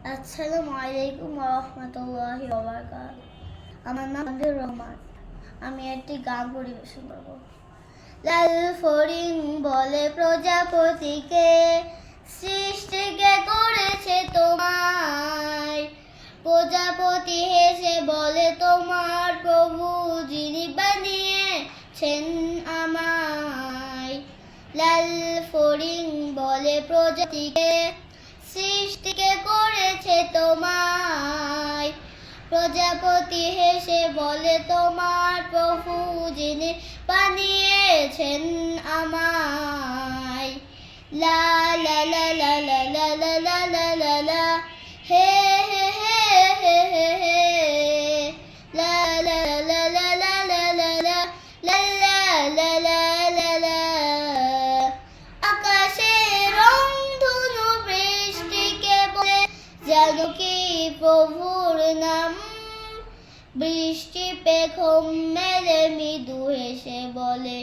আসসালামু আলাইকুম রহমতুল্লাহি আমার নাম আব্দুর রহমান। আমি একটি গান পরিবেশন করব। লাল ফরিং বলে প্রজাপতিকে সৃষ্টিকে করেছে তোমায়। প্রজাপতি হেসে বলে, তোমার প্রভু যিনি বানিয়েছেন আমায়। লাল ফরিং বলে প্রজাতিকে সৃষ্টিকে করেছে তোমায়। প্রজাপতি হেসে বলে, তোমার প্রভু যিনি বানিয়েছেন আমায়। লা লা লা লা লা লা প্রভুর নাম। বৃষ্টি পেখম মেলে, মৃদু হেসে বলে,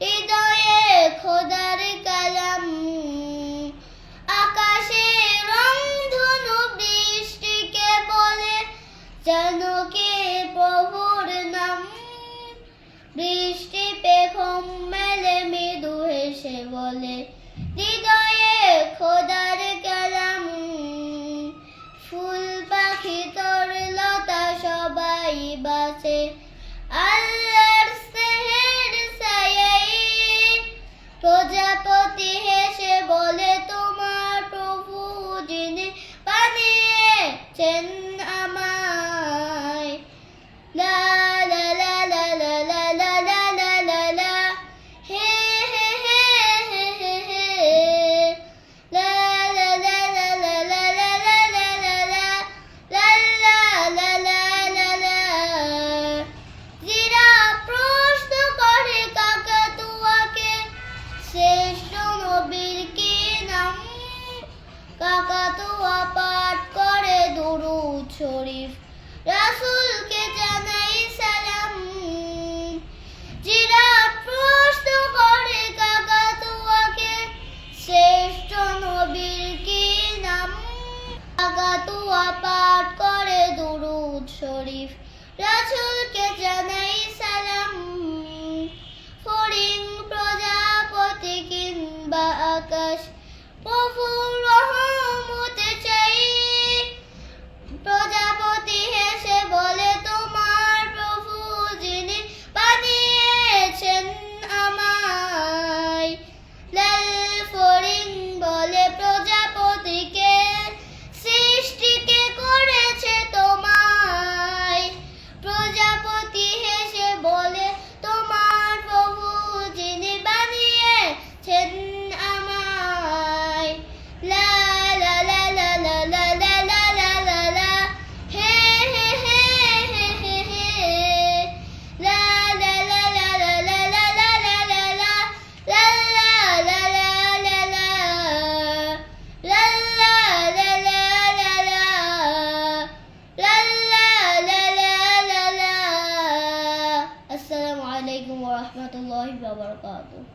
হৃদয়ে খোদার কালাম। আকাশে রং ধনু বৃষ্টিকে বলে যেন কি প্রভুর নাম। বৃষ্টি পেখম মেলে, মৃদু হেসে বলে 真 শরীফ, রাসূলকে জানাই সালাম। জিরা প্রশ্ন করে, কাকাতুয়াকে, শ্রেষ্ঠ নবীর কি নাম? কাকাতুয়া পাঠ করে দুরুদ শরীফ, রাসূলকে জানাই সালাম। ফরিং প্রজাপতি কিংবা আকাশ প্রভু বলে প্র mais alargado.